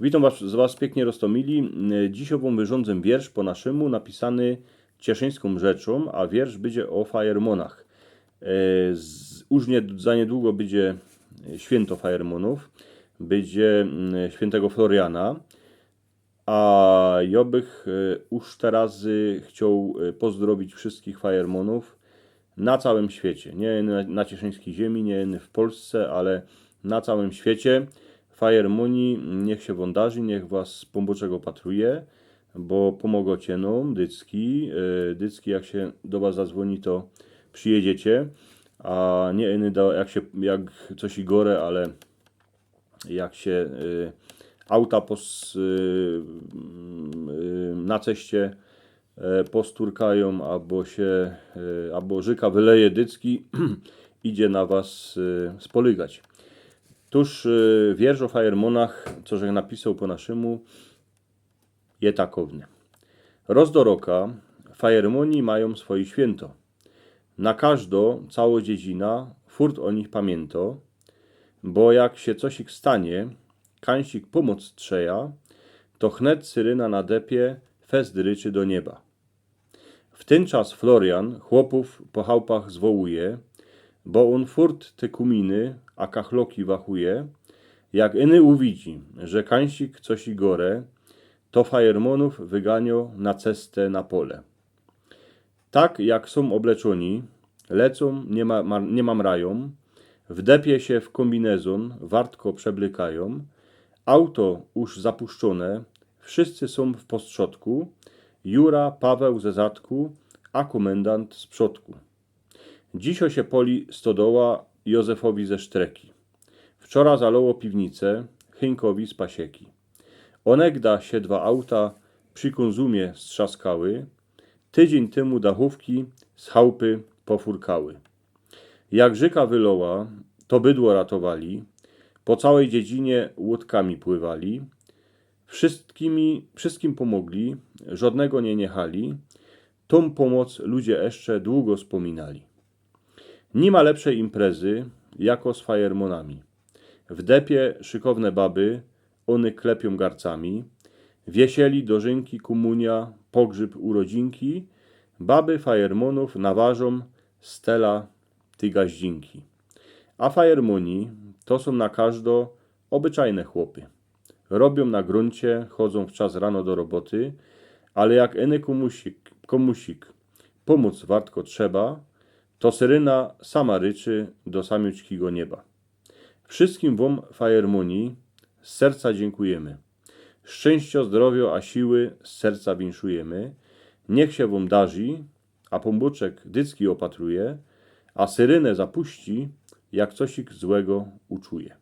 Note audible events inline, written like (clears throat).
Witam was, z Was pięknie roztomili. Dziś ową wyrządzę wiersz po naszemu napisany cieszyńską rzeczą, a wiersz będzie o fajermonach. E, Już nie, za niedługo będzie święto fajermonów, będzie mm, świętego Floriana, a ja bych e, już teraz chciał e, pozdrowić wszystkich fajermonów na całym świecie. Nie na cieszyńskiej ziemi, nie w Polsce, ale na całym świecie. Fajermoni, niech się wądarzy, niech was pomboczego patruje, bo pomogocie nam, dycki. E, Dycki, jak się do was zadzwoni, to przyjedziecie. A nie do, jak się, jak coś i gore, ale jak się y, auta pos, y, na ceście posturkają, albo się, albo żyka wyleje dycki, (clears throat) idzie na was y, spolygać. Tuż y, wiersz o fajermonach, co że napisał po naszemu, je takowny. Roz do roka fajermoni mają swoje święto. Na każdo, cało dziedzina, furt o nich pamięto, bo jak się coś ich stanie, kańsik pomoc trzeja, to chnet syryna na depie fest ryczy do nieba. W ten czas Florian chłopów po chałupach zwołuje, bo on furt te kuminy, a kachloki wachuje, jak iny uwidzi, że kańsik coś i gore, to fajermonów wyganio na cestę na pole. Tak jak są obleczoni, lecą, nie, ma, nie mamrają, wdepie się w kombinezon, wartko przeblykają, auto już zapuszczone, wszyscy są w postrzodku, Jura, Paweł ze zadku, a komendant z przodku. Dzisio się poli stodoła Józefowi ze sztreki. Wczora zaloło piwnicę Chyńkowi z pasieki. Onegda się dwa auta przy konzumie strzaskały, tydzień temu dachówki z chałupy pofurkały. Jak rzeka wyloła, to bydło ratowali, po całej dziedzinie łódkami pływali, wszystkimi, wszystkim pomogli, żadnego nie niechali, tą pomoc ludzie jeszcze długo wspominali. Nie ma lepszej imprezy, jako z fajermonami. W depie szykowne baby, one klepią garcami, wiesieli dożynki, komunia, pogrzyb, urodzinki, baby fajermonów naważą stela ty gaździnki. A fajermoni to są na każdo obyczajne chłopy. Robią na gruncie, chodzą w czas rano do roboty, ale jak eny komusik, komusik pomóc wartko trzeba, to syryna sama ryczy do samiuczkiego nieba. Wszystkim wam fajermoni z serca dziękujemy. Szczęścia, zdrowia, a siły z serca winszujemy. Niech się wam darzy, a pombuczek dycki opatruje, a syrynę zapuści, jak coś ich złego uczuje.